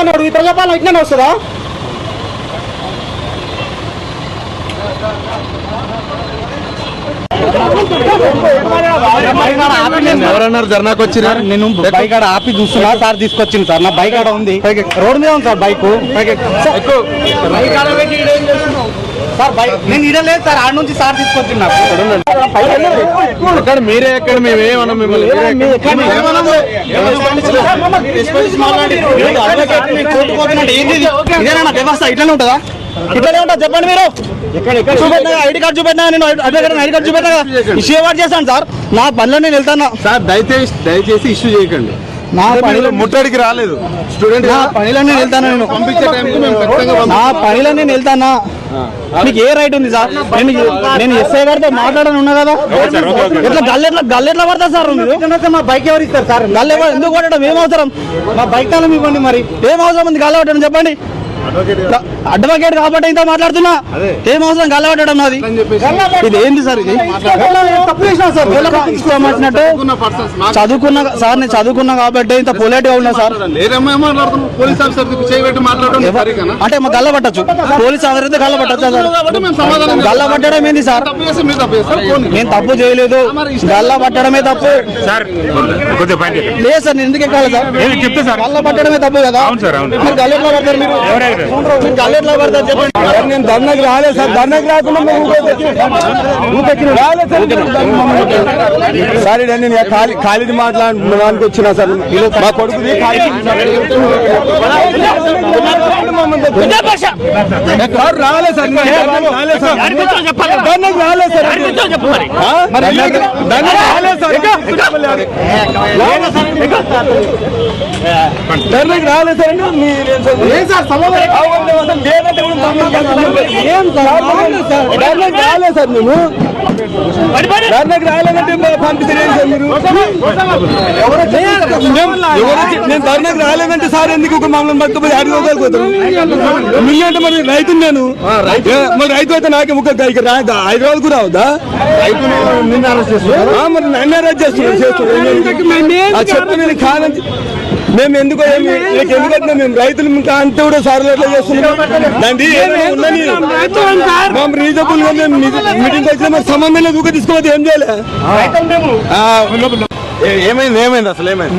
అన్నాడు? ఈ ప్రజాపాలన ఇట్లనే వస్తుందా? ఎవరన్నారు ధర్నాకు వచ్చిన నేను బైక్ ఆడ ఆపి చూస్తున్నా సార్ తీసుకొచ్చింది సార్. నా బైక్ ఆడ ఉంది రోడ్ మీద ఉంది సార్ బైక్. సార్ నేను ఇడ లేదు సార్ ఆడ నుంచి సార్ తీసుకొచ్చింది నాకు మీరే ఎక్కడ మేము ఏమన్నా మిమ్మల్ని వ్యవస్థ ఇట్లనే ఉంటుందా ఇట్లనే ఉంటుందా చెప్పండి మీరు చూపెట్టినా ఐడి కార్డు చూపెట్టినా నేను అడ్వకేట్ ఐడి కార్డు చూపెట్టినా ఇష్యూ అవార్డు చేశాను సార్ నా పనిలో నేను వెళ్తాను సార్ దయచేసి దయచేసి ఇష్యూ చేయకండి నా పనిలో ముట్టడికి రాలేదు స్టూడెంట్ నా పనిలో నేను వెళ్తాను నేను. నా పనిలో నేను వెళ్తానా మీకు ఏ రైట్ ఉంది సార్? నేను నేను ఎస్ఐ గారితో మాట్లాడని ఉన్నా కదా? ఇట్లా గల్లెట్లా గల్లెట్లా పడతా సార్ మీరు? మా బైక్ ఎవరు ఇస్తారు సార్? గల్లె ఎవరు- ఎందుకు కొట్టడం ఏం అవసరం? మా బైక్ తాళం ఇవ్వండి మరి. ఏం అవసరం ఉంది గల్ల కొట్టడం చెప్పండి. అడ్వకేట్ కాబట్టి ఇంత మాట్లాడుతున్నా? ఏం అవసరం? గల్ల కొట్టడం నాది. ఇది ఏంది సార్ ఇది? చదువుకున్న సార్ నేను చదువుకున్నా కాబట్టి ఇంత పొలైట్గా ఉన్నా సార్. అంటే మా గల్ల పట్టచ్చు పోలీస్ ఆఫీసర్ అయితే గల్ల పట్టచ్చు సార్ కాబట్టి మేము సమాధానం గల్ల పట్టడం ఏంది సార్. నేను తప్పు చేయలేదు. గల్ల పట్టడమే తప్పు. లేదు సార్ నేను ఎందుకు ఎక్కాలి సార్? ఏమి చెప్తే సార్. గల్ల పట్టడమే తప్పు కదా. గల్ల ఎట్లా పడతారు మీరు నేను ధర్నాకి రాలేదు సార్ ధర్నాకి రాకుండా రాలేదు సార్ సార్ నేను ఖాళీ ఖాళీది మాట్లాడడానికి వచ్చినా సార్ మా కొడుకుది ఖాళీ రాలేదు సార్. రాలేదు సార్? రాలేదు సార్ రాలేదు సార్. మీరు ఏం సార్? సమాధానం లేదంటే కూడా ఏం సార్? రాలేదు సార్. మేము ధర్నాకి రాలేదంటే సార్ మీరు. నేను ధర్నాకి రాలేదంటే సార్ ఎందుకు ఒక మమ్మల్ని పట్టుకుపోయి అడిగోగలుగుతారు మీ అంటే మరి రైతు. నేను మరి రైతు అయితే నాకే ముక్క ఇక్కడ హైదరాబాద్ కూడా రావద్దా? ఆ, మరి నన్ను అరెస్ట్ చేస్తున్నారు చేస్తున్నారు. నేను కాదని మేము ఎందుకు మేము రైతులు ఇంకా అంతే కూడా సార్లు ఎట్లా చేస్తున్నాం? రీజనబుల్గా మేము మీటింగ్ వచ్చినా మరి సంబంధం లేదు ఊక తీసుకోవద్దు ఏం చేయాలి? ఏమైంది ఏమైంది అసలు ఏమైంది?